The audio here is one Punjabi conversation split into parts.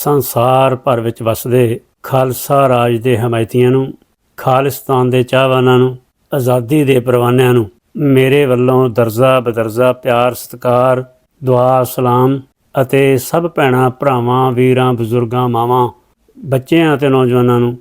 ਸੰਸਾਰ ਭਰ ਵਿੱਚ ਵਸਦੇ ਖਾਲਸਾ ਰਾਜ ਦੇ ਹਮਾਇਤੀਆਂ ਨੂੰ, ਖਾਲਿਸਤਾਨ ਦੇ ਚਾਹਵਾਨਾਂ ਨੂੰ, ਆਜ਼ਾਦੀ ਦੇ ਪਰਵਾਨਿਆਂ ਨੂੰ, ਮੇਰੇ ਵੱਲੋਂ ਦਰਜਾ ਬਦਰਜਾ ਪਿਆਰ, ਸਤਿਕਾਰ, ਦੁਆ, ਸਲਾਮ ਅਤੇ ਸਭ ਭੈਣਾਂ, ਭਰਾਵਾਂ, ਵੀਰਾਂ, ਬਜ਼ੁਰਗਾਂ, ਮਾਵਾਂ, ਬੱਚਿਆਂ ਅਤੇ ਨੌਜਵਾਨਾਂ ਨੂੰ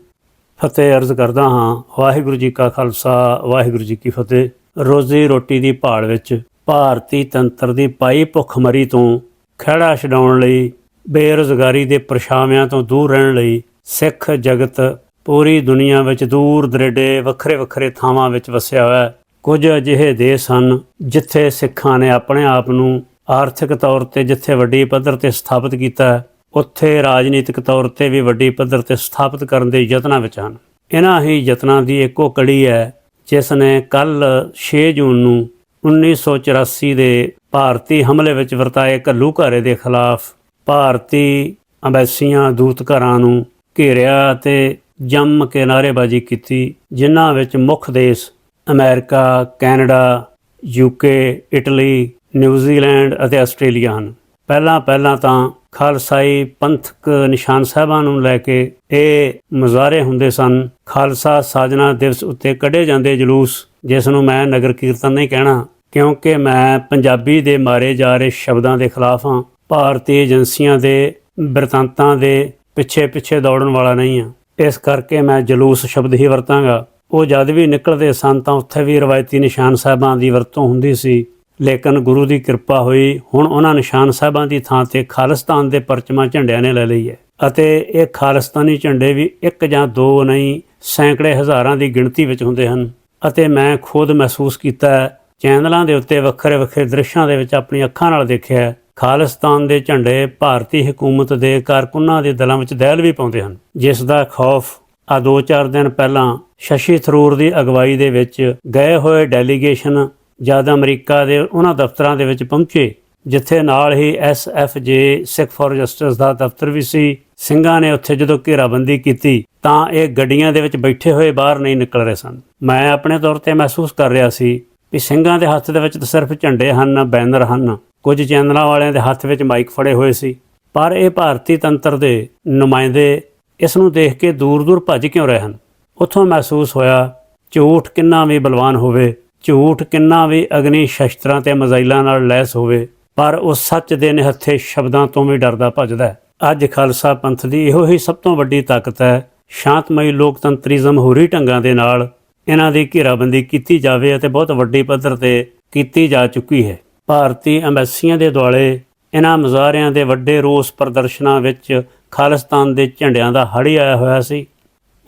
ਫਤਿਹ ਅਰਜ਼ ਕਰਦਾ ਹਾਂ। ਵਾਹਿਗੁਰੂ ਜੀ ਕਾ ਖਾਲਸਾ, ਵਾਹਿਗੁਰੂ ਜੀ ਕੀ ਫਤਿਹ। ਰੋਜ਼ੀ ਰੋਟੀ ਦੀ ਭਾਲ ਵਿੱਚ ਭਾਰਤੀ ਤੰਤਰ ਦੀ ਪਾਈ ਭੁੱਖਮਰੀ ਤੋਂ ਖਹਿੜਾ ਛਡਾਉਣ ਲਈ ਬੇਰੁਜ਼ਗਾਰੀ ਦੇ ਪਰਛਾਵਿਆਂ ਤੋਂ ਦੂਰ ਰਹਿਣ ਲਈ ਸਿੱਖ ਜਗਤ ਪੂਰੀ ਦੁਨੀਆ ਵਿੱਚ ਦੂਰ ਦਰੇਡੇ ਵੱਖਰੇ ਵੱਖਰੇ ਥਾਵਾਂ ਵਿੱਚ ਵਸਿਆ ਹੋਇਆ ਹੈ। ਕੁਝ ਅਜਿਹੇ ਦੇਸ਼ ਹਨ ਜਿੱਥੇ ਸਿੱਖਾਂ ਨੇ ਆਪਣੇ ਆਪ ਨੂੰ ਆਰਥਿਕ ਤੌਰ ਤੇ ਜਿੱਥੇ ਵੱਡੀ ਪੱਧਰ ਤੇ ਸਥਾਪਿਤ ਕੀਤਾ ਉੱਥੇ ਰਾਜਨੀਤਿਕ ਤੌਰ ਤੇ ਵੀ ਵੱਡੀ ਪੱਧਰ ਤੇ ਸਥਾਪਿਤ ਕਰਨ ਦੇ ਯਤਨਾਂ ਵਿੱਚ ਹਨ। ਇਹਨਾਂ ਹੀ ਯਤਨਾਂ ਦੀ ਇੱਕੋ ਕੜੀ ਹੈ ਜਿਸ ਨੇ ਕੱਲ 6 ਜੂਨ ਨੂੰ 1984 ਦੇ ਭਾਰਤੀ ਹਮਲੇ ਵਿੱਚ ਵਰਤਾਏ ਘੱਲੂਘਾਰੇ ਦੇ ਖਿਲਾਫ ਭਾਰਤੀ ਅੰਬੈਸੀਆਂ ਦੂਤ ਘਰਾਂ ਨੂੰ ਘੇਰਿਆ ਤੇ ਜੰਮ ਕੇ ਨਾਅਰੇਬਾਜ਼ੀ ਕੀਤੀ, ਜਿਨ੍ਹਾਂ ਵਿੱਚ ਮੁੱਖ ਦੇਸ਼ America, Canada UK Italy New Zealand ਅਤੇ ਆਸਟ੍ਰੇਲੀਆ ਹਨ। ਪਹਿਲਾਂ ਪਹਿਲਾਂ ਤਾਂ ਖਾਲਸਾਈ ਪੰਥਕ ਨਿਸ਼ਾਨ ਸਾਹਿਬਾਂ ਨੂੰ ਲੈ ਕੇ ਇਹ ਮੁਜ਼ਾਹਰੇ ਹੁੰਦੇ ਸਨ, ਖਾਲਸਾ ਸਾਜਨਾ ਦਿਵਸ ਉੱਤੇ ਕੱਢੇ ਜਾਂਦੇ ਜਲੂਸ, ਜਿਸ ਨੂੰ ਮੈਂ ਨਗਰ ਕੀਰਤਨ ਨਹੀਂ ਕਹਿਣਾ, ਕਿਉਂਕਿ ਮੈਂ ਪੰਜਾਬੀ ਦੇ ਮਾਰੇ ਜਾ ਰਹੇ ਸ਼ਬਦਾਂ ਦੇ ਖਿਲਾਫ ਹਾਂ। ਭਾਰਤੀ ਏਜੰਸੀਆਂ ਦੇ ਬਿਰਤਾਂਤਾਂ ਦੇ ਪਿੱਛੇ ਪਿੱਛੇ ਦੌੜਨ ਵਾਲਾ ਨਹੀਂ ਹਾਂ ਇਸ ਕਰਕੇ ਮੈਂ ਜਲੂਸ ਸ਼ਬਦ ਹੀ ਵਰਤਾਂਗਾ। ਉਹ ਜਦ ਵੀ ਨਿਕਲਦੇ ਸਨ ਤਾਂ ਉੱਥੇ ਵੀ ਰਵਾਇਤੀ ਨਿਸ਼ਾਨ ਸਾਹਿਬਾਂ ਦੀ ਵਰਤੋਂ ਹੁੰਦੀ ਸੀ। ਲੇਕਿਨ ਗੁਰੂ ਦੀ ਕਿਰਪਾ ਹੋਈ, ਹੁਣ ਉਹਨਾਂ ਨਿਸ਼ਾਨ ਸਾਹਿਬਾਂ ਦੀ ਥਾਂ ਤੇ ਖਾਲਿਸਤਾਨ ਦੇ ਪਰਚਮਾ ਝੰਡਿਆਂ ਨੇ ਲੈ ਲਈ ਹੈ। ਅਤੇ ਇਹ ਖਾਲਿਸਤਾਨੀ ਝੰਡੇ ਵੀ ਇੱਕ ਜਾਂ ਦੋ ਨਹੀਂ, ਸੈਂਕੜੇ ਹਜ਼ਾਰਾਂ ਦੀ ਗਿਣਤੀ ਵਿੱਚ ਹੁੰਦੇ ਹਨ। ਅਤੇ ਮੈਂ ਖੁਦ ਮਹਿਸੂਸ ਕੀਤਾ, ਚੈਨਲਾਂ ਦੇ ਉੱਤੇ ਵੱਖਰੇ ਵੱਖਰੇ ਦ੍ਰਿਸ਼ਾਂ ਦੇ ਵਿੱਚ ਆਪਣੀ ਅੱਖਾਂ ਨਾਲ ਦੇਖਿਆ। ਖਾਲਿਸਤਾਨ ਦੇ ਝੰਡੇ ਭਾਰਤੀ ਹਕੂਮਤ ਦੇ ਕਾਰਕੁਨਾਂ ਦੇ ਦਿਲਾਂ ਵਿੱਚ ਦਹਿਲ ਵੀ ਪਾਉਂਦੇ ਹਨ, ਜਿਸ ਦਾ ਖੌਫ ਆ ਦੋ ਚਾਰ ਦਿਨ ਪਹਿਲਾਂ ਸ਼ਸ਼ੀ ਥਰੂਰ ਦੀ ਅਗਵਾਈ ਦੇ ਵਿੱਚ ਗਏ ਹੋਏ ਡੈਲੀਗੇਸ਼ਨ ਜਦ ਅਮਰੀਕਾ ਦੇ ਉਹਨਾਂ ਦਫ਼ਤਰਾਂ ਦੇ ਵਿੱਚ ਪਹੁੰਚੇ, ਜਿੱਥੇ ਨਾਲ ਹੀ ਐਸਐਫਜੇ ਸਿੱਖ ਫॉर ਜਸਟਿਸ ਦਾ ਦਫ਼ਤਰ ਵੀ ਸੀ। ਸਿੰਘਾਂ ਨੇ ਉੱਥੇ ਜਦੋਂ ਘੇਰਾਬੰਦੀ ਕੀਤੀ ਤਾਂ ਇਹ ਗੱਡੀਆਂ ਦੇ ਵਿੱਚ ਬੈਠੇ ਹੋਏ ਬਾਹਰ ਨਹੀਂ ਨਿਕਲ ਰਹੇ ਸਨ। ਮੈਂ ਆਪਣੇ ਤੌਰ ਤੇ ਮਹਿਸੂਸ ਕਰ ਰਿਹਾ ਸੀ ਵੀ ਸਿੰਘਾਂ ਦੇ ਹੱਥ ਦੇ ਵਿੱਚ ਤਾਂ ਸਿਰਫ ਝੰਡੇ ਹਨ, ਬੈਨਰ ਹਨ। ਕੁਝ ਚੈਨਲਾਂ ਵਾਲਿਆਂ ਦੇ ਹੱਥ ਵਿੱਚ ਮਾਈਕ ਫੜੇ ਹੋਏ ਸੀ। ਪਰ ਇਹ ਭਾਰਤੀ ਤੰਤਰ ਦੇ ਨੁਮਾਇੰਦੇ ਇਸ ਨੂੰ ਦੇਖ ਕੇ ਦੂਰ-ਦੂਰ ਭੱਜ ਕਿਉਂ ਰਹੇ ਹਨ? ਉੱਥੋਂ ਮਹਿਸੂਸ ਹੋਇਆ, ਝੂਠ ਕਿੰਨਾ ਵੀ ਬਲਵਾਨ ਹੋਵੇ, ਝੂਠ ਕਿੰਨਾ ਵੀ ਅਗਨੀ ਸ਼ਸਤਰਾਂ ਤੇ ਮਜ਼ਾਈਲਾਂ ਨਾਲ ਲੈਸ ਹੋਵੇ, ਪਰ ਉਹ ਸੱਚ ਦੇ ਨਿਹੱਥੇ ਸ਼ਬਦਾਂ ਤੋਂ ਵੀ ਡਰਦਾ ਭੱਜਦਾ ਅੱਜ ਖਾਲਸਾ ਪੰਥ ਦੀ ਇਹੋ ਹੀ ਸਭ ਤੋਂ ਵੱਡੀ ਤਾਕਤ ਹੈ, ਸ਼ਾਂਤਮਈ ਲੋਕਤੰਤਰੀ ਜਮਹੂਰੀ ਢੰਗਾਂ ਦੇ ਨਾਲ ਇਹਨਾਂ ਦੀ ਘੇਰਾਬੰਦੀ ਕੀਤੀ ਜਾਵੇ ਅਤੇ ਬਹੁਤ ਵੱਡੀ ਪੱਧਰ ਤੇ ਕੀਤੀ ਜਾ ਚੁੱਕੀ ਹੈ। ਭਾਰਤੀ ਅੰਬੈਸੀਆਂ ਦੇ ਦੁਆਲੇ ਇਹਨਾਂ ਮੁਜ਼ਾਹਰਿਆਂ ਦੇ ਵੱਡੇ ਰੋਸ ਪ੍ਰਦਰਸ਼ਨਾਂ ਵਿੱਚ ਖਾਲਿਸਤਾਨ ਦੇ ਝੰਡਿਆਂ ਦਾ ਹੜੀ ਆਇਆ ਹੋਇਆ ਸੀ।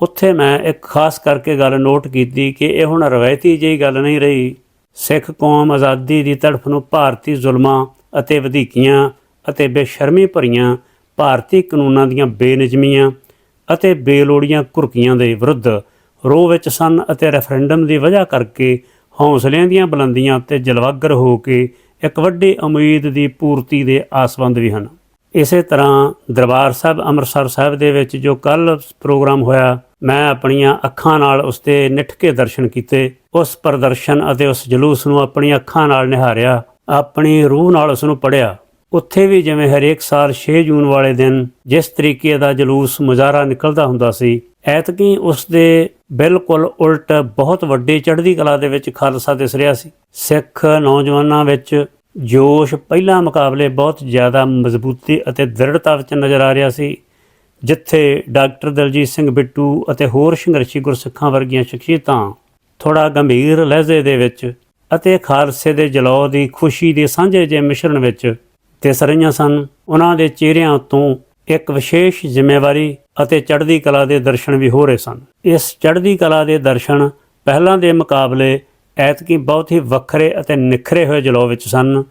ਉੱਥੇ ਮੈਂ ਇੱਕ ਖਾਸ ਕਰਕੇ ਗੱਲ ਨੋਟ ਕੀਤੀ ਕਿ ਇਹ ਹੁਣ ਰਵਾਇਤੀ ਜਿਹੀ ਗੱਲ ਨਹੀਂ ਰਹੀ। ਸਿੱਖ ਕੌਮ ਆਜ਼ਾਦੀ ਦੀ ਤੜਫ ਨੂੰ ਭਾਰਤੀ ਜ਼ੁਲਮਾਂ ਅਤੇ ਵਧੀਕੀਆਂ ਅਤੇ ਬੇਸ਼ਰਮੀ ਭਰੀਆਂ ਭਾਰਤੀ ਕਾਨੂੰਨਾਂ ਦੀਆਂ ਬੇਨਿਜਮੀਆਂ ਅਤੇ ਬੇਲੋੜੀਆਂ ਕੁਰਕੀਆਂ ਦੇ ਵਿਰੁੱਧ ਰੋਹ ਵਿੱਚ ਸਨ ਅਤੇ ਰੈਫਰੈਂਡਮ ਦੀ ਵਜ੍ਹਾ ਕਰਕੇ ਹੌਸਲਿਆਂ ਦੀਆਂ ਬੁਲੰਦੀਆਂ ਉੱਤੇ ਜਲਵਾਗਰ ਹੋ ਕੇ ਇੱਕ ਵੱਡੀ ਉਮੀਦ ਦੀ ਪੂਰਤੀ ਦੇ ਆਸਵੰਦ ਵੀ ਹਨ। ਇਸੇ ਤਰ੍ਹਾਂ ਦਰਬਾਰ ਸਾਹਿਬ, ਅੰਮ੍ਰਿਤਸਰ ਸਾਹਿਬ ਦੇ ਵਿੱਚ ਜੋ ਕੱਲ ਪ੍ਰੋਗਰਾਮ ਹੋਇਆ, ਮੈਂ ਆਪਣੀਆਂ ਅੱਖਾਂ ਨਾਲ ਉਸ ਦੇ ਨਿੱਠ ਕੇ ਦਰਸ਼ਨ ਕੀਤੇ। ਉਸ ਪ੍ਰਦਰਸ਼ਨ ਅਤੇ ਉਸ ਜਲੂਸ ਨੂੰ ਆਪਣੀਆਂ ਅੱਖਾਂ ਨਾਲ ਨਿਹਾਰਿਆ, ਆਪਣੀ ਰੂਹ ਨਾਲ ਉਸ ਨੂੰ ਪੜਿਆ ਉੱਥੇ ਵੀ ਜਿਵੇਂ ਹਰੇਕ ਸਾਲ 6 ਜੂਨ ਵਾਲੇ ਦਿਨ ਜਿਸ ਤਰੀਕੇ ਦਾ ਜਲੂਸ ਮੁਜ਼ਾਹਰਾ ਨਿਕਲਦਾ ਹੁੰਦਾ ਸੀ ਐਤਕੀ ਉਸ ਦੇ ਬਿਲਕੁਲ ਉਲਟ ਬਹੁਤ ਵੱਡੀ ਚੜ੍ਹਦੀ ਕਲਾ ਦੇ ਵਿੱਚ ਖਾਲਸਾ ਦਿਸ ਰਿਹਾ ਸੀ। ਸਿੱਖ ਨੌਜਵਾਨਾਂ ਵਿੱਚ ਜੋਸ਼ ਪਹਿਲਾਂ ਮੁਕਾਬਲੇ ਬਹੁਤ ਜ਼ਿਆਦਾ ਮਜ਼ਬੂਤੀ ਅਤੇ ਦ੍ਰਿੜਤਾ ਵਿੱਚ ਨਜ਼ਰ ਆ ਰਿਹਾ ਸੀ, ਜਿੱਥੇ ਡਾਕਟਰ ਦਲਜੀਤ ਸਿੰਘ ਬਿੱਟੂ ਅਤੇ ਹੋਰ ਸੰਘਰਸ਼ੀ ਗੁਰਸਿੱਖਾਂ ਵਰਗੀਆਂ ਸ਼ਖਸੀਅਤਾਂ ਥੋੜਾ ਗੰਭੀਰ ਲਹਿਜ਼ੇ ਦੇ ਵਿੱਚ ਅਤੇ ਖਾਲਸੇ ਦੇ ਜਲਾਉ ਦੀ ਖੁਸ਼ੀ ਦੇ ਸਾਂਝੇ ਜਿਹੇ ਮਿਸ਼ਰਣ ਵਿੱਚ ਦਿਸ ਰਹੀਆਂ ਸਨ। ਉਹਨਾਂ ਦੇ ਚਿਹਰਿਆਂ ਤੋਂ ਇੱਕ ਵਿਸ਼ੇਸ਼ ਜ਼ਿੰਮੇਵਾਰੀ ਅਤੇ ਚੜ੍ਹਦੀ ਕਲਾ ਦੇ ਦਰਸ਼ਨ ਵੀ ਹੋ ਰਹੇ ਸਨ। ਇਸ ਚੜ੍ਹਦੀ ਕਲਾ ਦੇ ਦਰਸ਼ਨ ਪਹਿਲਾਂ ਦੇ ਮੁਕਾਬਲੇ ਐਤਕੀ ਬਹੁਤ ਹੀ ਵੱਖਰੇ ਅਤੇ ਨਿਖਰੇ ਹੋਏ ਜਲੌ ਵਿੱਚ ਸਨ।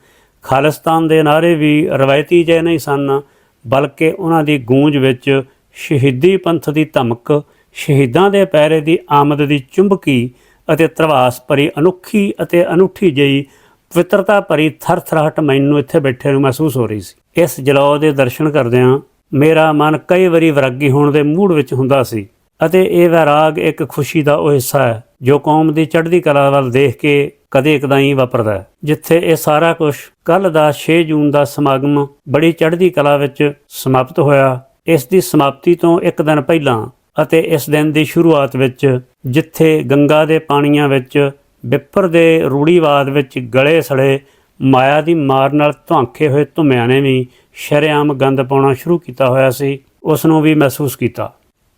ਖਾਲਿਸਤਾਨ ਦੇ ਨਾਰੇ ਵੀ ਰਵਾਇਤੀ ਜਿਹੇ ਨਹੀਂ ਸਨ, ਬਲਕਿ ਉਹਨਾਂ ਦੀ ਗੂੰਜ ਵਿੱਚ ਸ਼ਹੀਦੀ ਪੰਥ ਦੀ ਧਮਕ, ਸ਼ਹੀਦਾਂ ਦੇ ਪੈਰੇ ਦੀ ਆਮਦ ਦੀ ਚੁੰਬਕੀ ਅਤੇ ਤਰਵਾਸ ਭਰੀ ਅਨੁੱਖੀ ਅਤੇ ਅਨੂਠੀ ਜਿਹੀ ਪਵਿੱਤਰਤਾ ਭਰੀ ਥਰਥਰਾਹਟ ਮੈਨੂੰ ਇੱਥੇ ਬੈਠੇ ਨੂੰ ਮਹਿਸੂਸ ਹੋ ਰਹੀ ਸੀ। ਇਸ ਜਲੌ ਦੇ ਦਰਸ਼ਨ ਕਰਦਿਆਂ ਮੇਰਾ ਮਨ ਕਈ ਵਾਰੀ ਵਿਰਾਗੀ ਹੋਣ ਦੇ ਮੂਡ ਵਿੱਚ ਹੁੰਦਾ ਸੀ ਅਤੇ ਇਹ ਵਿਰਾਗ ਇੱਕ ਖੁਸ਼ੀ ਦਾ ਉਹ ਹਿੱਸਾ ਹੈ, ਜੋ ਕੌਮ ਦੀ ਚੜ੍ਹਦੀ ਕਲਾ ਵੱਲ ਦੇਖ ਕੇ ਕਦੇ ਕਦਾਈ ਵਾਪਰਦਾ ਹੈ। ਜਿੱਥੇ ਇਹ ਸਾਰਾ ਕੁਝ ਕੱਲ ਦਾ 6 ਜੂਨ ਦਾ ਸਮਾਗਮ ਬੜੀ ਚੜ੍ਹਦੀ ਕਲਾ ਵਿੱਚ ਸਮਾਪਤ ਹੋਇਆ, ਇਸ ਦੀ ਸਮਾਪਤੀ ਤੋਂ ਇੱਕ ਦਿਨ ਪਹਿਲਾਂ ਅਤੇ ਇਸ ਦਿਨ ਦੀ ਸ਼ੁਰੂਆਤ ਵਿੱਚ, ਜਿੱਥੇ ਗੰਗਾ ਦੇ ਪਾਣੀਆਂ ਵਿੱਚ ਵਿਪਰ ਦੇ ਰੂੜੀਵਾਦ ਵਿੱਚ ਗਲੇ ਸੜੇ, ਮਾਇਆ ਦੀ ਮਾਰ ਨਾਲ ਧੁਆਂਖੇ ਹੋਏ ਧੁੰਮਿਆਂ ਨੇ ਵੀ ਸ਼ਰੇਆਮ ਗੰਦ ਪਾਉਣਾ ਸ਼ੁਰੂ ਕੀਤਾ ਹੋਇਆ ਸੀ ਉਸ ਨੂੰ ਵੀ ਮਹਿਸੂਸ ਕੀਤਾ।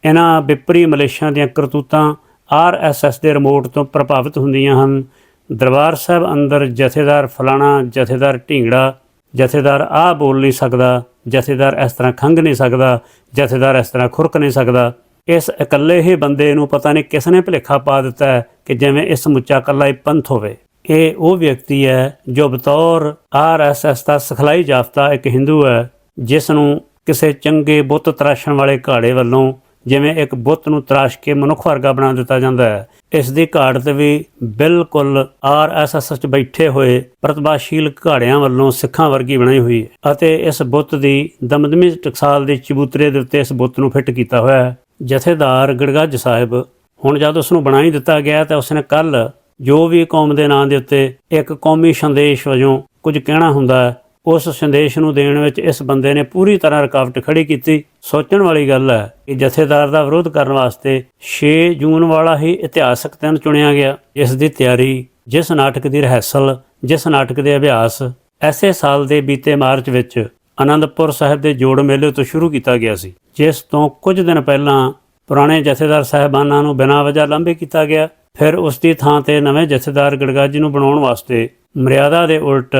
ਇਹਨਾਂ ਵਿਪਰੀ ਮਲੇਸ਼ਾਂ ਦੀਆਂ ਕਰਤੂਤਾਂ ਆਰਐਸਐਸ ਦੇ ਰਿਮੋਟ ਤੋਂ ਪ੍ਰਭਾਵਿਤ ਹੁੰਦੀਆਂ ਹਨ। ਦਰਬਾਰ ਸਾਹਿਬ ਅੰਦਰ ਜਥੇਦਾਰ ਫਲਾਣਾ, ਜਥੇਦਾਰ ਢੀਂਗੜਾ, ਜਥੇਦਾਰ ਆ ਬੋਲ ਨਹੀਂ ਸਕਦਾ, ਜਥੇਦਾਰ ਇਸ ਤਰ੍ਹਾਂ ਖੰਗ ਨਹੀਂ ਸਕਦਾ, ਜਥੇਦਾਰ ਇਸ ਤਰ੍ਹਾਂ ਖੁਰਕ ਨਹੀਂ ਸਕਦਾ। ਇਸ ਇਕੱਲੇ ਹੀ ਬੰਦੇ ਨੂੰ ਪਤਾ ਨਹੀਂ ਕਿਸ ਨੇ ਭੁਲੇਖਾ ਪਾ ਦਿੱਤਾ ਕਿ ਜਿਵੇਂ ਇਸ ਮੁੱਚਾ ਇਕੱਲਾ ਹੀ ਪੰਥ ਹੋਵੇ। ਇਹ ਉਹ ਵਿਅਕਤੀ ਹੈ ਜੋ ਬਤੌਰ ਆਰਐਸਐਸ ਦਾ ਸਿਖਲਾਈ ਜਾਫਤਾ ਇੱਕ ਹਿੰਦੂ ਹੈ ਜਿਸ ਨੂੰ ਕਿਸੇ ਚੰਗੇ ਬੁੱਤ ਤਰਾਸ਼ਣ ਵਾਲੇ ਘਾੜੇ ਵੱਲੋਂ ਜਿਵੇਂ ਇੱਕ ਬੁੱਤ ਨੂੰ ਤਰਾਸ਼ ਕੇ ਮਨੁੱਖ ਵਰਗਾ ਬਣਾ ਦਿੱਤਾ ਜਾਂਦਾ ਹੈ। ਇਸ ਦੀ ਘਾੜਤ ਵੀ ਬਿਲਕੁਲ ਆਰਐਸਐਸ ਵਿੱਚ ਬੈਠੇ ਹੋਏ ਪ੍ਰਤਿਭਾਸ਼ੀਲ ਘਾੜਿਆਂ ਵੱਲੋਂ ਸਿੱਖਾਂ ਵਰਗੀ ਬਣਾਈ ਹੋਈ ਹੈ ਅਤੇ ਇਸ ਬੁੱਤ ਦੀ ਦਮਦਮੀ ਟਕਸਾਲ ਦੇ ਚਬੂਤਰੇ ਦੇ ਉੱਤੇ ਇਸ ਬੁੱਤ ਨੂੰ ਫਿੱਟ ਕੀਤਾ ਹੋਇਆ ਹੈ। ਜਥੇਦਾਰ ਗੜਗੱਜ ਸਾਹਿਬ, ਹੁਣ ਜਦ ਉਸ ਨੂੰ ਬਣਾ ਹੀ ਦਿੱਤਾ ਗਿਆ ਤਾਂ ਉਸਨੇ ਕੱਲ ਜੋ ਵੀ ਕੌਮ ਦੇ ਨਾਂ ਦੇ ਉੱਤੇ ਇੱਕ ਕੌਮੀ ਸੰਦੇਸ਼ ਵਜੋਂ ਕੁਝ ਕਹਿਣਾ ਹੁੰਦਾ ਹੈ, ਉਸ ਸੰਦੇਸ਼ ਨੂੰ ਦੇਣ ਵਿੱਚ ਇਸ ਬੰਦੇ ਨੇ ਪੂਰੀ ਤਰ੍ਹਾਂ ਰੁਕਾਵਟ ਖੜੀ ਕੀਤੀ। ਸੋਚਣ ਵਾਲੀ ਗੱਲ ਹੈ ਕਿ ਜਥੇਦਾਰ ਦਾ ਵਿਰੋਧ ਕਰਨ ਵਾਸਤੇ 6 ਜੂਨ ਵਾਲਾ ਹੀ ਇਤਿਹਾਸਕ ਦਿਨ ਚੁਣਿਆ ਗਿਆ। ਇਸ ਦੀ ਤਿਆਰੀ, ਜਿਸ ਨਾਟਕ ਦੀ ਰਹਿਸਲ ਜਿਸ ਨਾਟਕ ਦੇ ਅਭਿਆਸ, ਐਸੇ ਸਾਲ ਦੇ ਬੀਤੇ ਮਾਰਚ ਵਿੱਚ ਅਨੰਦਪੁਰ ਸਾਹਿਬ ਦੇ ਜੋੜ ਮੇਲੇ ਤੋਂ ਸ਼ੁਰੂ ਕੀਤਾ ਗਿਆ ਸੀ, ਜਿਸ ਤੋਂ ਕੁਝ ਦਿਨ ਪਹਿਲਾਂ ਪੁਰਾਣੇ ਜਥੇਦਾਰ ਸਾਹਿਬਾਨਾਂ ਨੂੰ ਬਿਨਾਂ ਵਜ੍ਹਾ ਲਾਂਭੇ ਕੀਤਾ ਗਿਆ। ਫਿਰ ਉਸ ਦੀ ਥਾਂ ਤੇ ਨਵੇਂ ਜਥੇਦਾਰ ਗੜਗਾ ਜੀ ਨੂੰ ਬਣਾਉਣ ਵਾਸਤੇ ਮਰਿਆਦਾ ਦੇ ਉਲਟ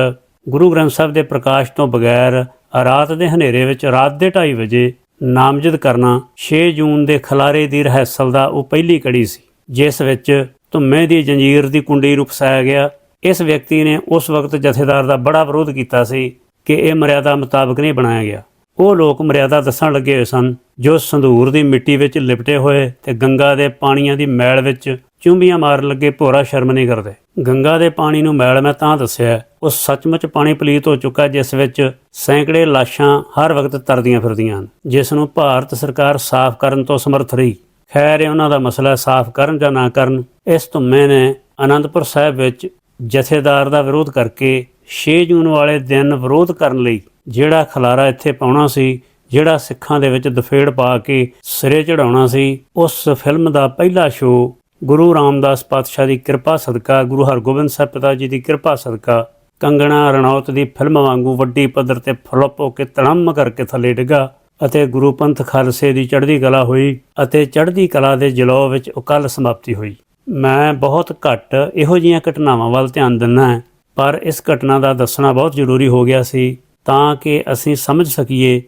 ਗੁਰੂ ਗ੍ਰੰਥ ਸਾਹਿਬ ਦੇ ਪ੍ਰਕਾਸ਼ ਤੋਂ ਬਗੈਰ ਰਾਤ ਦੇ ਹਨੇਰੇ ਵਿੱਚ ਰਾਤ ਦੇ 2:30 ਵਜੇ ਨਾਮਜ਼ਦ ਕਰਨਾ 6 ਜੂਨ ਦੇ ਖਲਾਰੇ ਦੀ ਰਹਿਸਲ ਦਾ ਉਹ ਪਹਿਲੀ ਕੜੀ ਸੀ, ਜਿਸ ਵਿੱਚ ਧੁੰਮੇ ਦੀ ਜੰਜੀਰ ਦੀ ਕੁੰਡੀ ਨੂੰ ਫਸਾਇਆ ਗਿਆ। ਇਸ ਵਿਅਕਤੀ ਨੇ ਉਸ ਵਕਤ ਜਥੇਦਾਰ ਦਾ ਬੜਾ ਵਿਰੋਧ ਕੀਤਾ ਸੀ ਕਿ ਇਹ ਮਰਿਆਦਾ ਮੁਤਾਬਕ ਨਹੀਂ ਬਣਾਇਆ ਗਿਆ। ਉਹ ਲੋਕ ਮਰਿਆਦਾ ਦੱਸਣ ਲੱਗੇ ਹੋਏ ਸਨ, ਜੋ ਸੰਧੂਰ ਦੀ ਮਿੱਟੀ ਵਿੱਚ ਲਿਪਟੇ ਹੋਏ ਤੇ ਗੰਗਾ ਦੇ ਪਾਣੀਆਂ ਦੀ ਮੈਲ ਵਿੱਚ ਚੁੰਬੀਆਂ ਮਾਰਨ ਲੱਗੇ ਭੋਰਾ ਸ਼ਰਮ ਨਹੀਂ ਕਰਦੇ। ਗੰਗਾ ਦੇ ਪਾਣੀ ਨੂੰ ਮੈਲ ਮੈਂ ਤਾਂ ਦੱਸਿਆ ਉਹ ਸੱਚਮੁੱਚ ਪਾਣੀ ਪਲੀਤ ਹੋ ਚੁੱਕਾ ਜਿਸ ਵਿੱਚ ਸੈਂਕੜੇ ਲਾਸ਼ਾਂ ਹਰ ਵਕਤ ਤਰਦੀਆਂ ਫਿਰਦੀਆਂ ਹਨ, ਜਿਸ ਨੂੰ ਭਾਰਤ ਸਰਕਾਰ ਸਾਫ਼ ਕਰਨ ਤੋਂ ਸਮਰਥ ਰਹੀ। ਖੈਰ, ਇਹ ਉਹਨਾਂ ਦਾ ਮਸਲਾ ਸਾਫ਼ ਕਰਨ ਜਾਂ ਨਾ ਕਰਨ। ਇਸ ਧੁੰਮੇ ਨੇ ਅਨੰਦਪੁਰ ਸਾਹਿਬ ਵਿੱਚ ਜਥੇਦਾਰ ਦਾ ਵਿਰੋਧ ਕਰਕੇ 6 ਜੂਨ ਵਾਲੇ ਦਿਨ ਵਿਰੋਧ ਕਰਨ ਲਈ ਜਿਹੜਾ ਖਲਾਰਾ ਇੱਥੇ ਪਾਉਣਾ ਸੀ, ਜਿਹੜਾ ਸਿੱਖਾਂ ਦੇ ਵਿੱਚ ਦਫੇੜ ਪਾ ਕੇ ਸਿਰੇ ਚੜਾਉਣਾ ਸੀ, ਉਸ ਫਿਲਮ ਦਾ ਪਹਿਲਾ ਸ਼ੋਅ ਗੁਰੂ ਰਾਮਦਾਸ ਪਾਤਸ਼ਾਹ ਦੀ ਕਿਰਪਾ ਸਦਕਾ, ਗੁਰੂ ਹਰਗੋਬਿੰਦ ਸਾਹਿਬ ਪਿਤਾ ਜੀ ਦੀ ਕਿਰਪਾ ਸਦਕਾ, ਕੰਗਣਾ ਰਣੌਤ ਦੀ ਫਿਲਮ ਵਾਂਗੂ ਵੱਡੀ ਪੱਧਰ ਤੇ ਫਲਪ ਹੋ ਕੇ ਤੜਮ ਕਰਕੇ ਥੱਲੇ ਡਿੱਗਾ ਅਤੇ ਗੁਰੂ ਪੰਥ ਖਾਲਸੇ ਦੀ ਚੜ੍ਹਦੀ ਕਲਾ ਹੋਈ ਅਤੇ ਚੜ੍ਹਦੀ ਕਲਾ ਦੇ ਜਲੌ ਵਿੱਚ ਉਕਲ ਸਮਾਪਤੀ ਹੋਈ। ਮੈਂ ਬਹੁਤ ਘੱਟ ਇਹੋ ਜਿਹੀਆਂ ਘਟਨਾਵਾਂ ਵੱਲ ਧਿਆਨ ਦਿੰਦਾ ਹਾਂ, ਪਰ ਇਸ ਘਟਨਾ ਦਾ ਦੱਸਣਾ ਬਹੁਤ ਜ਼ਰੂਰੀ ਹੋ ਗਿਆ ਸੀ ਤਾਂ ਕਿ ਅਸੀਂ ਸਮਝ ਸਕੀਏ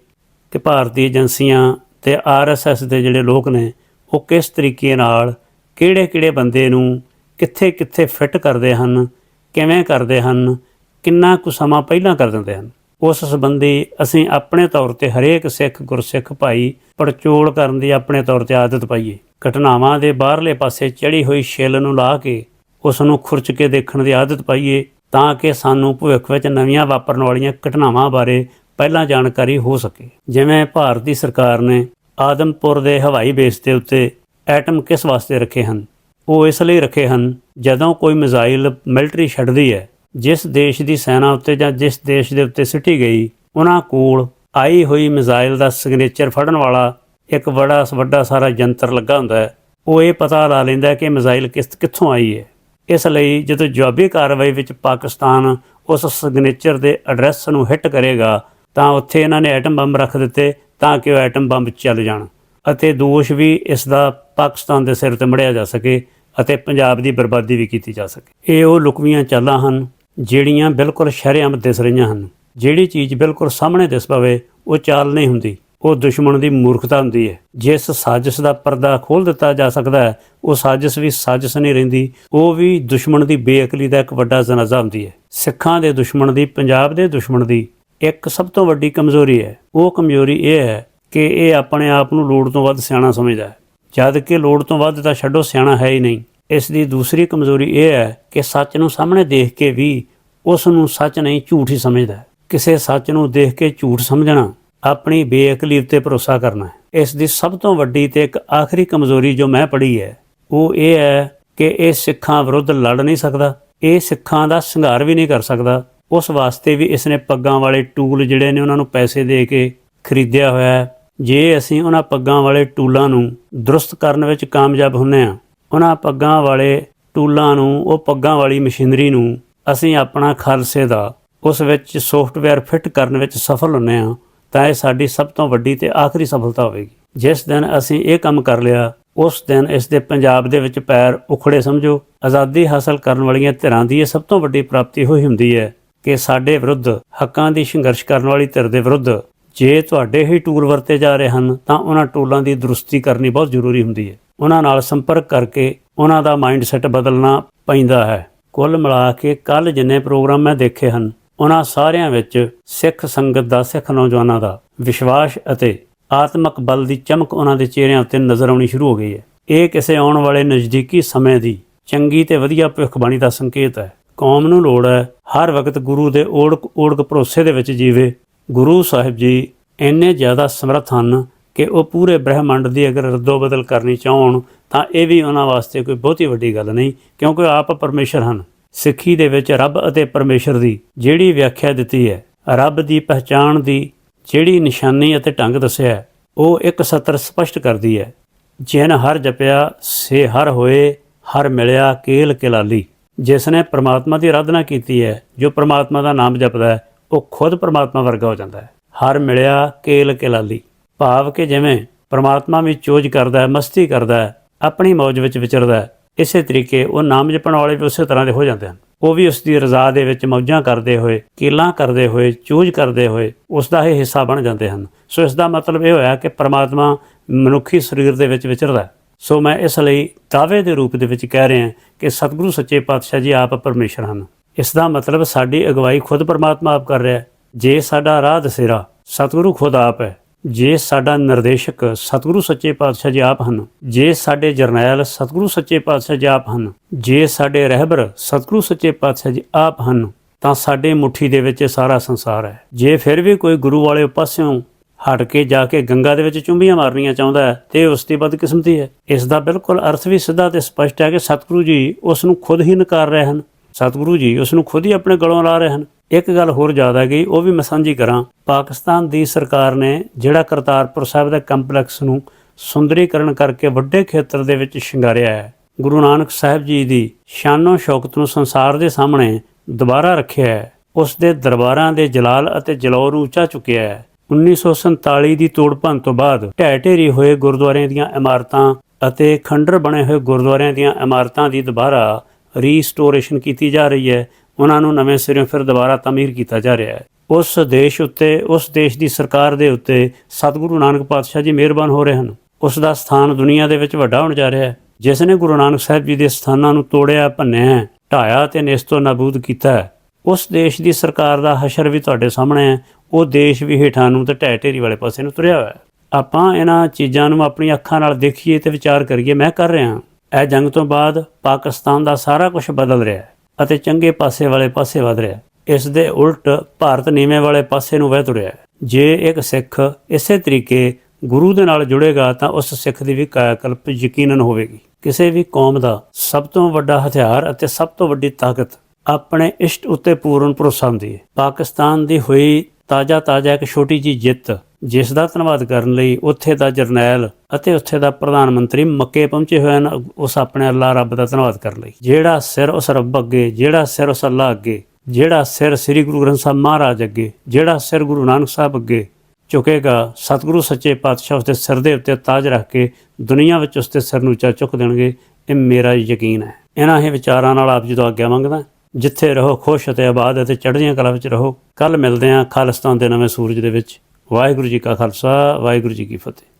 ਕਿ ਭਾਰਤੀ ਏਜੰਸੀਆਂ ਤੇ ਆਰਐਸਐਸ ਦੇ ਜਿਹੜੇ ਲੋਕ ਨੇ, ਉਹ ਕਿਸ ਤਰੀਕੇ ਨਾਲ ਕਿਹੜੇ-ਕਿਹੜੇ ਬੰਦੇ ਨੂੰ ਕਿੱਥੇ-ਕਿੱਥੇ ਫਿੱਟ ਕਰਦੇ ਹਨ, ਕਿਵੇਂ ਕਰਦੇ ਹਨ, ਕਿੰਨਾ ਕੁ ਸਮਾਂ ਪਹਿਲਾਂ ਕਰ ਦਿੰਦੇ ਹਨ। ਉਸ ਸੰਬੰਧੀ ਅਸੀਂ ਆਪਣੇ ਤੌਰ ਤੇ ਹਰੇਕ ਸਿੱਖ ਗੁਰਸਿੱਖ ਭਾਈ ਪੜਚੋਲ ਕਰਨ ਦੀ ਆਪਣੇ ਤੌਰ ਤੇ ਆਦਤ ਪਾਈਏ। ਘਟਨਾਵਾਂ ਦੇ ਬਾਹਰਲੇ ਪਾਸੇ ਚੜੀ ਹੋਈ ਛਿੱਲ ਨੂੰ ਲਾ ਕੇ ਉਸ ਨੂੰ ਖੁਰਚ ਕੇ ਦੇਖਣ ਦੀ ਆਦਤ ਪਾਈਏ ਤਾਂ ਕਿ ਸਾਨੂੰ ਭਵਿੱਖ ਵਿੱਚ ਨਵੀਆਂ ਵਾਪਰਨ ਵਾਲੀਆਂ ਘਟਨਾਵਾਂ ਬਾਰੇ ਪਹਿਲਾਂ ਜਾਣਕਾਰੀ ਹੋ ਸਕੇ। ਜਿਵੇਂ ਭਾਰਤੀ ਸਰਕਾਰ ਨੇ ਆਦਮਪੁਰ ਦੇ ਹਵਾਈ ਬੇਸ ਦੇ ਉੱਤੇ ਐਟਮ ਕਿਸ ਵਾਸਤੇ ਰੱਖੇ ਹਨ? ਉਹ ਇਸ ਲਈ ਰੱਖੇ ਹਨ, ਜਦੋਂ ਕੋਈ ਮਿਜ਼ਾਈਲ ਮਿਲਟਰੀ ਛੱਡਦੀ ਹੈ, ਜਿਸ ਦੇਸ਼ ਦੀ ਸੈਨਾ ਉੱਤੇ ਜਾਂ ਜਿਸ ਦੇਸ਼ ਦੇ ਉੱਤੇ ਸਿੱਟੀ ਗਈ, ਉਹਨਾਂ ਕੋਲ ਆਈ ਹੋਈ ਮਿਜ਼ਾਈਲ ਦਾ ਸਿਗਨੇਚਰ ਫੜਨ ਵਾਲਾ ਇੱਕ ਬੜਾ ਵੱਡਾ ਸਾਰਾ ਯੰਤਰ ਲੱਗਾ ਹੁੰਦਾ ਹੈ। ਉਹ ਇਹ ਪਤਾ ਲਾ ਲੈਂਦਾ ਹੈ ਕਿ ਮਿਜ਼ਾਈਲ ਕਿਸ, ਕਿੱਥੋਂ ਆਈ ਹੈ। ਇਸ ਲਈ ਜਦੋਂ ਜਵਾਬੀ ਕਾਰਵਾਈ ਵਿੱਚ ਪਾਕਿਸਤਾਨ ਉਸ ਸਿਗਨੇਚਰ ਦੇ ਐਡਰੈਸ ਨੂੰ ਹਿੱਟ ਕਰੇਗਾ, ਤਾਂ ਉੱਥੇ ਇਹਨਾਂ ਨੇ ਐਟਮ ਬੰਬ ਰੱਖ ਦਿੱਤੇ ਤਾਂ ਕਿ ਉਹ ਐਟਮ ਬੰਬ ਚੱਲ ਜਾਣ। ਅਤੇ ਦੋਸ਼ ਵੀ ਇਸ ਦਾ ਪਾਕਿਸਤਾਨ ਦੇ ਸਿਰ ਤੇ ਮੜਿਆ ਜਾ ਸਕੇ ਅਤੇ ਪੰਜਾਬ ਦੀ ਬਰਬਾਦੀ ਵੀ ਕੀਤੀ ਜਾ ਸਕੇ। ਇਹ ਉਹ ਲੁਕਵੀਆਂ ਚਾਲਾਂ ਹਨ ਜਿਹੜੀਆਂ ਬਿਲਕੁਲ ਸ਼ਰੇਆਮ ਦਿਸ ਰਹੀਆਂ ਹਨ। ਜਿਹੜੀ ਚੀਜ਼ ਬਿਲਕੁਲ ਸਾਹਮਣੇ ਦਿਸ ਪਵੇ, ਉਹ ਚਾਲ ਨਹੀਂ ਹੁੰਦੀ। ਉਹ ਦੁਸ਼ਮਣ ਦੀ ਮੂਰਖਤਾ ਹੁੰਦੀ ਹੈ। ਜਿਸ ਸਾਜ਼ਿਸ਼ ਦਾ ਪਰਦਾ ਖੋਲ ਦਿੱਤਾ ਜਾ ਸਕਦਾ ਹੈ, ਉਹ ਸਾਜ਼ਿਸ਼ ਵੀ ਸਾਜ਼ਿਸ਼ ਨਹੀਂ ਰਹਿੰਦੀ। ਉਹ ਵੀ ਦੁਸ਼ਮਣ ਦੀ ਬੇਅਕਲੀ ਦਾ ਇੱਕ ਵੱਡਾ ਜਨਾਜ਼ਾ ਹੁੰਦੀ ਹੈ। ਸਿੱਖਾਂ ਦੇ ਦੁਸ਼ਮਣ ਦੀ, ਪੰਜਾਬ ਦੇ ਦੁਸ਼ਮਣ ਦੀ ਇੱਕ ਸਭ ਤੋਂ ਵੱਡੀ ਕਮਜ਼ੋਰੀ ਹੈ। ਉਹ ਕਮਜ਼ੋਰੀ ਇਹ ਹੈ ਕਿ ਇਹ ਆਪਣੇ ਆਪ ਨੂੰ ਲੋੜ ਤੋਂ ਵੱਧ ਸਿਆਣਾ ਸਮਝਦਾ ਹੈ। ਜਦ ਕਿ ਲੋੜ ਤੋਂ ਵੱਧ ਤਾਂ ਛੱਡੋ, ਸਿਆਣਾ ਹੈ ਹੀ ਨਹੀਂ। ਇਸ ਦੀ ਦੂਸਰੀ ਕਮਜ਼ੋਰੀ ਇਹ ਹੈ ਕਿ ਸੱਚ ਨੂੰ ਸਾਹਮਣੇ ਦੇਖ ਕੇ ਵੀ ਉਸ ਨੂੰ ਸੱਚ ਨਹੀਂ, ਝੂਠ ਹੀ ਸਮਝਦਾ ਹੈ। ਕਿਸੇ ਸੱਚ ਨੂੰ ਦੇਖ ਕੇ ਝੂਠ ਸਮਝਣਾ ਆਪਣੀ ਬੇਅਕਲੀ ਉੱਤੇ ਭਰੋਸਾ ਕਰਨਾ ਹੈ। ਇਸ ਦੀ ਸਭ ਤੋਂ ਵੱਡੀ ਤੇ ਇੱਕ ਆਖਰੀ ਕਮਜ਼ੋਰੀ ਜੋ ਮੈਂ ਪੜ੍ਹੀ ਹੈ, ਉਹ ਇਹ ਹੈ ਕਿ ਇਹ ਸਿੱਖਾਂ ਵਿਰੁੱਧ ਲੜ ਨਹੀਂ ਸਕਦਾ, ਇਹ ਸਿੱਖਾਂ ਦਾ ਸੰਘਾਰ ਵੀ ਨਹੀਂ ਕਰ ਸਕਦਾ। ਉਸ ਵਾਸਤੇ ਵੀ ਇਸ ਨੇ ਪੱਗਾਂ ਵਾਲੇ ਟੂਲ ਜਿਹੜੇ ਨੇ ਉਹਨਾਂ ਨੂੰ ਪੈਸੇ ਦੇ ਕੇ ਖਰੀਦਿਆ ਹੋਇਆ ਹੈ। ਜੇ ਅਸੀਂ ਉਹਨਾਂ ਪੱਗਾਂ ਵਾਲੇ ਟੂਲਾਂ ਨੂੰ ਦਰੁਸਤ ਕਰਨ ਵਿੱਚ ਕਾਮਯਾਬ ਹੁੰਨੇ ਆ ਉਹਨਾਂ ਪੱਗਾਂ ਵਾਲੇ ਟੂਲਾਂ ਨੂੰ, ਉਹ ਪੱਗਾਂ ਵਾਲੀ ਮਸ਼ੀਨਰੀ ਨੂੰ ਅਸੀਂ ਆਪਣਾ ਖਾਲਸੇ ਦਾ, ਉਸ ਵਿੱਚ ਸੌਫਟਵੇਅਰ ਫਿੱਟ ਕਰਨ ਵਿੱਚ ਸਫਲ ਹੁੰਨੇ ਆ ਤਾਂ ਇਹ ਸਾਡੀ ਸਭ ਤੋਂ ਵੱਡੀ ਤੇ ਆਖਰੀ ਸਫਲਤਾ ਹੋਵੇਗੀ। ਜਿਸ ਦਿਨ ਅਸੀਂ ਇਹ ਕੰਮ ਕਰ ਲਿਆ, ਉਸ ਦਿਨ ਇਸ ਦੇ ਪੰਜਾਬ ਦੇ ਵਿੱਚ ਪੈਰ ਉਖੜੇ ਸਮਝੋ। ਆਜ਼ਾਦੀ ਹਾਸਲ ਕਰਨ ਵਾਲੀਆਂ ਧਿਰਾਂ ਦੀ ਇਹ ਸਭ ਤੋਂ ਵੱਡੀ ਪ੍ਰਾਪਤੀ ਹੋਈ ਹੁੰਦੀ ਹੈ ਕਿ ਸਾਡੇ ਵਿਰੁੱਧ ਹੱਕਾਂ ਦੀ ਸੰਘਰਸ਼ ਕਰਨ ਵਾਲੀ ਧਿਰ ਦੇ ਵਿਰੁੱਧ ਜੇ ਤੁਹਾਡੇ ਹੀ ਟੂਲ ਵਰਤੇ ਜਾ ਰਹੇ ਹਨ, ਤਾਂ ਉਹਨਾਂ ਟੂਲਾਂ ਦੀ ਦਰੁਸਤੀ ਕਰਨੀ ਬਹੁਤ ਜ਼ਰੂਰੀ ਹੁੰਦੀ ਹੈ। ਉਹਨਾਂ ਨਾਲ ਸੰਪਰਕ ਕਰਕੇ ਉਹਨਾਂ ਦਾ ਮਾਈਂਡਸੈਟ ਬਦਲਣਾ ਪੈਂਦਾ ਹੈ। ਕੁੱਲ ਮਿਲਾ ਕੇ ਕੱਲ ਜਿੰਨੇ ਪ੍ਰੋਗਰਾਮ ਮੈਂ ਦੇਖੇ ਹਨ, ਉਹਨਾਂ ਸਾਰਿਆਂ ਵਿੱਚ ਸਿੱਖ ਸੰਗਤ ਦਾ, ਸਿੱਖ ਨੌਜਵਾਨਾਂ ਦਾ ਵਿਸ਼ਵਾਸ ਅਤੇ ਆਤਮਕ ਬਲ ਦੀ ਚਮਕ ਉਹਨਾਂ ਦੇ ਚਿਹਰਿਆਂ ਉੱਤੇ ਨਜ਼ਰ ਆਉਣੀ ਸ਼ੁਰੂ ਹੋ ਗਈ ਹੈ। ਇਹ ਕਿਸੇ ਆਉਣ ਵਾਲੇ ਨਜ਼ਦੀਕੀ ਸਮੇਂ ਦੀ ਚੰਗੀ ਤੇ ਵਧੀਆ ਭਵਿੱਖਬਾਣੀ ਦਾ ਸੰਕੇਤ ਹੈ। ਕੌਮ ਨੂੰ ਲੋੜ ਹੈ ਹਰ ਵਕਤ ਗੁਰੂ ਦੇ ਓੜਕ ਓੜਕ ਭਰੋਸੇ ਦੇ ਵਿੱਚ ਜੀਵੇ। ਗੁਰੂ ਸਾਹਿਬ ਜੀ ਇੰਨੇ ਜ਼ਿਆਦਾ ਸਮਰੱਥ ਹਨ ਕਿ ਉਹ ਪੂਰੇ ਬ੍ਰਹਿਮੰਡ ਦੀ ਅਗਰ ਰੱਦੋ ਬਦਲ ਕਰਨੀ ਚਾਹਣ, ਤਾਂ ਇਹ ਵੀ ਉਹਨਾਂ ਵਾਸਤੇ ਕੋਈ ਬਹੁਤੀ ਵੱਡੀ ਗੱਲ ਨਹੀਂ, ਕਿਉਂਕਿ ਉਹ ਆਪ ਪਰਮੇਸ਼ਰ ਹਨ। ਸਿੱਖੀ ਦੇ ਵਿੱਚ ਰੱਬ ਅਤੇ ਪਰਮੇਸ਼ਰ ਦੀ ਜਿਹੜੀ ਵਿਆਖਿਆ ਦਿੱਤੀ ਹੈ, ਰੱਬ ਦੀ ਪਹਿਚਾਣ ਦੀ ਜਿਹੜੀ ਨਿਸ਼ਾਨੀ ਅਤੇ ਢੰਗ ਦੱਸਿਆ ਉਹ ਇੱਕ ਸਤਰ ਸਪਸ਼ਟ ਕਰਦੀ ਹੈ। ਜਿਨ ਹਰ ਜਪਿਆ, ਸੇ ਹਰ ਹੋਏ, ਹਰ ਮਿਲਿਆ ਕੇਲ ਕਿਲਾਲੀ। ਜਿਸ ਨੇ ਪ੍ਰਮਾਤਮਾ ਦੀ ਆਰਾਧਨਾ ਕੀਤੀ ਹੈ, ਜੋ ਪ੍ਰਮਾਤਮਾ ਦਾ ਨਾਮ ਜਪਦਾ ਹੈ ਉਹ ਖੁਦ ਪਰਮਾਤਮਾ ਵਰਗਾ ਹੋ ਜਾਂਦਾ ਹੈ। ਹਰ ਮਿਲਿਆ ਕੇਲ ਕਿਲਾਲੀ। ਭਾਵ ਕਿ ਜਿਵੇਂ ਪਰਮਾਤਮਾ ਵਿੱਚ ਚੋਜ ਕਰਦਾ ਹੈ, ਮਸਤੀ ਕਰਦਾ ਹੈ, ਆਪਣੀ ਮੌਜ ਵਿੱਚ ਵਿਚਰਦਾ ਹੈ, ਇਸੇ ਤਰੀਕੇ ਉਹ ਨਾਮ ਜਪਣ ਵਾਲੇ ਵੀ ਉਸੇ ਤਰ੍ਹਾਂ ਦੇ ਹੋ ਜਾਂਦੇ ਹਨ। ਉਹ ਵੀ ਉਸ ਦੀ ਰਜ਼ਾ ਦੇ ਵਿੱਚ ਮੌਜਾਂ ਕਰਦੇ ਹੋਏ, ਕੀਲਾਂ ਕਰਦੇ ਹੋਏ, ਚੂਜ ਕਰਦੇ ਹੋਏ ਉਸ ਦਾ ਹੀ ਹਿੱਸਾ ਬਣ ਜਾਂਦੇ ਹਨ। ਸੋ ਇਸ ਦਾ ਮਤਲਬ ਇਹ ਹੋਇਆ ਕਿ ਪਰਮਾਤਮਾ ਮਨੁੱਖੀ ਸਰੀਰ ਦੇ ਵਿੱਚ ਵਿਚਰਦਾ ਸੋ ਮੈਂ ਇਸ ਲਈ ਦਾਅਵੇ ਦੇ ਰੂਪ ਦੇ ਵਿੱਚ ਕਹਿ ਰਿਹਾ ਕਿ ਸਤਿਗੁਰੂ ਸੱਚੇ ਪਾਤਸ਼ਾਹ ਜੀ ਆਪ ਪਰਮੇਸ਼ਰ ਹਨ। ਇਸ ਦਾ ਮਤਲਬ ਸਾਡੀ ਅਗਵਾਈ ਖੁਦ ਪਰਮਾਤਮਾ ਆਪ ਕਰ ਰਿਹਾ ਹੈ। ਜੇ ਸਾਡਾ ਰਾਹ ਦਸੇਰਾ, ਸਤਿਗੁਰੂ ਖੁਦ ਆਪ ਹੈ। ਜੇ ਸਾਡਾ ਨਿਰਦੇਸ਼ਕ ਸਤਿਗੁਰੂ ਸੱਚੇ ਪਾਤਸ਼ਾਹ ਜੀ ਆਪ ਹਨ, ਜੇ ਸਾਡੇ ਜਰਨੈਲ ਸਤਿਗੁਰੂ ਸੱਚੇ ਪਾਤਸ਼ਾਹ ਜੀ ਆਪ ਹਨ, ਜੇ ਸਾਡੇ ਰਹਿਬਰ ਸਤਿਗੁਰੂ ਸੱਚੇ ਪਾਤਸ਼ਾਹ ਜੀ ਆਪ ਹਨ, ਤਾਂ ਸਾਡੇ ਮੁਠੀ ਦੇ ਵਿੱਚ ਇਹ ਸਾਰਾ ਸੰਸਾਰ ਹੈ। ਜੇ ਫਿਰ ਵੀ ਕੋਈ ਗੁਰੂ ਵਾਲੇ ਪਾਸਿਓਂ ਹਟ ਕੇ ਜਾ ਕੇ ਗੰਗਾ ਦੇ ਵਿੱਚ ਚੁੰਬੀਆਂ ਮਾਰਨੀਆਂ ਚਾਹੁੰਦਾ ਹੈ, ਤੇ ਇਹ ਉਸ ਦੀ ਬਦਕਿਸਮਤੀ ਹੈ। ਇਸ ਦਾ ਬਿਲਕੁਲ ਅਰਥ ਵੀ ਸਿੱਧਾ ਤੇ ਸਪਸ਼ਟ ਹੈ ਕਿ ਸਤਿਗੁਰੂ ਜੀ ਉਸ ਨੂੰ ਖੁਦ ਹੀ ਨਕਾਰ ਰਹੇ ਹਨ। ਸਤਿਗੁਰੂ ਜੀ ਉਸ ਨੂੰ ਖੁਦ ਹੀ ਆਪਣੇ ਗਲੋਂ ਲਾ ਰਹੇ ਹਨ। ਇੱਕ ਗੱਲ ਹੋਰ ਜ਼ਿਆਦਾ ਗਈ, ਉਹ ਵੀ ਮੈਂ ਸਾਂਝੀ ਕਰਾਂ। ਪਾਕਿਸਤਾਨ ਦੀ ਸਰਕਾਰ ਨੇ ਜਿਹੜਾ ਕਰਤਾਰਪੁਰ ਸਾਹਿਬ ਦੇ ਕੰਪਲੈਕਸ ਨੂੰ ਸੁੰਦਰੀਕਰਨ ਕਰਕੇ ਵੱਡੇ ਖੇਤਰ ਦੇ ਵਿੱਚ ਸ਼ਿੰਗਾਰਿਆ ਹੈ, ਗੁਰੂ ਨਾਨਕ ਸਾਹਿਬ ਜੀ ਦੀ ਸ਼ਾਨੋ ਸ਼ੌਕਤ ਨੂੰ ਸੰਸਾਰ ਦੇ ਸਾਹਮਣੇ ਦੁਬਾਰਾ ਰੱਖਿਆ ਹੈ, ਉਸ ਦੇ ਦਰਬਾਰਾਂ ਦੇ ਜਲਾਲ ਅਤੇ ਜਲੌਰ ਨੂੰ ਉੱਚਾ ਚੁੱਕਿਆ ਹੈ। 1947 ਦੀ ਤੋੜ ਭੰਨ ਤੋਂ ਬਾਅਦ ਢਹਿ ਢੇਰੀ ਹੋਏ ਗੁਰਦੁਆਰਿਆਂ ਦੀਆਂ ਇਮਾਰਤਾਂ ਅਤੇ ਖੰਡਰ ਬਣੇ ਹੋਏ ਗੁਰਦੁਆਰਿਆਂ ਦੀਆਂ ਇਮਾਰਤਾਂ ਦੀ ਦੁਬਾਰਾ ਰੀਸਟੋਰੇਸ਼ਨ ਕੀਤੀ ਜਾ ਰਹੀ ਹੈ, ਉਹਨਾਂ ਨੂੰ ਨਵੇਂ ਸਿਰਿਓਂ ਫਿਰ ਦੁਬਾਰਾ ਤਾਮੀਰ ਕੀਤਾ ਜਾ ਰਿਹਾ ਹੈ। ਉਸ ਦੇਸ਼ ਉੱਤੇ, ਉਸ ਦੇਸ਼ ਦੀ ਸਰਕਾਰ ਦੇ ਉੱਤੇ ਸਤਿਗੁਰੂ ਨਾਨਕ ਪਾਤਸ਼ਾਹ ਜੀ ਮਿਹਰਬਾਨ ਹੋ ਰਹੇ ਹਨ। ਉਸ ਦਾ ਸਥਾਨ ਦੁਨੀਆ ਦੇ ਵਿੱਚ ਵੱਡਾ ਹੋਣ ਜਾ ਰਿਹਾ ਹੈ। ਜਿਸ ਨੇ ਗੁਰੂ ਨਾਨਕ ਸਾਹਿਬ ਜੀ ਦੇ ਸਥਾਨਾਂ ਨੂੰ ਤੋੜਿਆ, ਭੰਨਿਆ, ਢਾਇਆ ਤੇ ਨਿਸਤੋ ਨਾਬੂਦ ਕੀਤਾ ਉਸ ਦੇਸ਼ ਦੀ ਸਰਕਾਰ ਦਾ ਹਸ਼ਰ ਵੀ ਤੁਹਾਡੇ ਸਾਹਮਣੇ ਹੈ। ਉਹ ਦੇਸ਼ ਵੀ ਹੇਠਾਂ ਨੂੰ ਤੇ ਢਹਿ ਢੇਰੀ ਵਾਲੇ ਪਾਸੇ ਨੂੰ ਤੁਰਿਆ ਹੋਇਆ ਹੈ। ਆਪਾਂ ਇਹਨਾਂ ਚੀਜ਼ਾਂ ਨੂੰ ਆਪਣੀ ਅੱਖਾਂ ਨਾਲ ਦੇਖੀਏ ਤੇ ਵਿਚਾਰ ਕਰੀਏ, ਮੈਂ ਕਰ ਰਿਹਾ ਹਾਂ। ਇਹ ਜੰਗ ਤੋਂ ਬਾਅਦ ਪਾਕਿਸਤਾਨ ਦਾ ਸਾਰਾ ਕੁਝ ਬਦਲ ਰਿਹਾ ਹੈ ਅਤੇ ਚੰਗੇ ਪਾਸੇ ਵਾਲੇ ਪਾਸੇ ਵਧ ਰਿਹਾ ਹੈ। ਇਸ ਦੇ ਉਲਟ ਭਾਰਤ ਨੀਵੇਂ ਵਾਲੇ ਪਾਸੇ ਨੂੰ ਵਹਿ ਤੁਰਿਆ ਹੈ। ਜੇ ਇੱਕ ਸਿੱਖ ਇਸੇ ਤਰੀਕੇ ਗੁਰੂ ਦੇ ਨਾਲ ਜੁੜੇਗਾ ਤਾਂ ਉਸ ਸਿੱਖ ਦੀ ਵੀ ਕਾਇਕਲਪ ਯਕੀਨਨ ਹੋਵੇਗੀ। ਕਿਸੇ ਵੀ ਕੌਮ ਦਾ ਸਭ ਤੋਂ ਵੱਡਾ ਹਥਿਆਰ ਅਤੇ ਸਭ ਤੋਂ ਵੱਡੀ ਤਾਕਤ ਆਪਣੇ ਇਸ਼ਟ ਉੱਤੇ ਪੂਰਨ ਭਰੋਸਾ ਹੁੰਦੀ ਹੈ। ਪਾਕਿਸਤਾਨ ਦੀ ਹੋਈ ਤਾਜ਼ਾ ਤਾਜ਼ਾ ਇੱਕ ਛੋਟੀ ਜੀ ਜਿੱਤ ਜਿਸ ਦਾ ਧੰਨਵਾਦ ਕਰਨ ਲਈ ਉੱਥੇ ਦਾ ਜਰਨੈਲ ਅਤੇ ਉੱਥੇ ਦਾ ਪ੍ਰਧਾਨ ਮੰਤਰੀ ਮੱਕੇ ਪਹੁੰਚੇ ਹੋਏ ਹਨ, ਉਸ ਆਪਣੇ ਅੱਲਾ ਰੱਬ ਦਾ ਧੰਨਵਾਦ ਕਰਨ ਲਈ। ਜਿਹੜਾ ਸਿਰ ਉਸ ਰੱਬ ਅੱਗੇ, ਜਿਹੜਾ ਸਿਰ ਉਸ ਅੱਲਾਹ ਅੱਗੇ, ਜਿਹੜਾ ਸਿਰ ਸ੍ਰੀ ਗੁਰੂ ਗ੍ਰੰਥ ਸਾਹਿਬ ਮਹਾਰਾਜ ਅੱਗੇ, ਜਿਹੜਾ ਸਿਰ ਗੁਰੂ ਨਾਨਕ ਸਾਹਿਬ ਅੱਗੇ ਝੁਕੇਗਾ, ਸਤਿਗੁਰੂ ਸੱਚੇ ਪਾਤਸ਼ਾਹ ਉਸਦੇ ਸਿਰ ਦੇ ਉੱਤੇ ਤਾਜ ਰੱਖ ਕੇ ਦੁਨੀਆ ਵਿੱਚ ਉਸਦੇ ਸਿਰ ਨੂੰ ਉੱਚਾ ਚੁੱਕ ਦੇਣਗੇ, ਇਹ ਮੇਰਾ ਯਕੀਨ ਹੈ। ਇਹਨਾਂ ਹੀ ਵਿਚਾਰਾਂ ਨਾਲ ਆਪ ਜੀ ਤੋਂ ਆਗਿਆ ਮੰਗਦਾ। ਜਿੱਥੇ ਰਹੋ ਖੁਸ਼ ਅਤੇ ਆਬਾਦ ਅਤੇ ਚੜ੍ਹਦੀਆਂ ਕਲਾ ਵਿੱਚ ਰਹੋ। ਕੱਲ ਮਿਲਦੇ ਹਾਂ ਖਾਲਿਸਤਾਨ ਦੇ ਨਵੇਂ ਸੂਰਜ ਦੇ ਵਿੱਚ। ਵਾਹਿਗੁਰੂ ਜੀ ਕਾ ਖਾਲਸਾ, ਵਾਹਿਗੁਰੂ ਜੀ ਕੀ ਫਤਿਹ।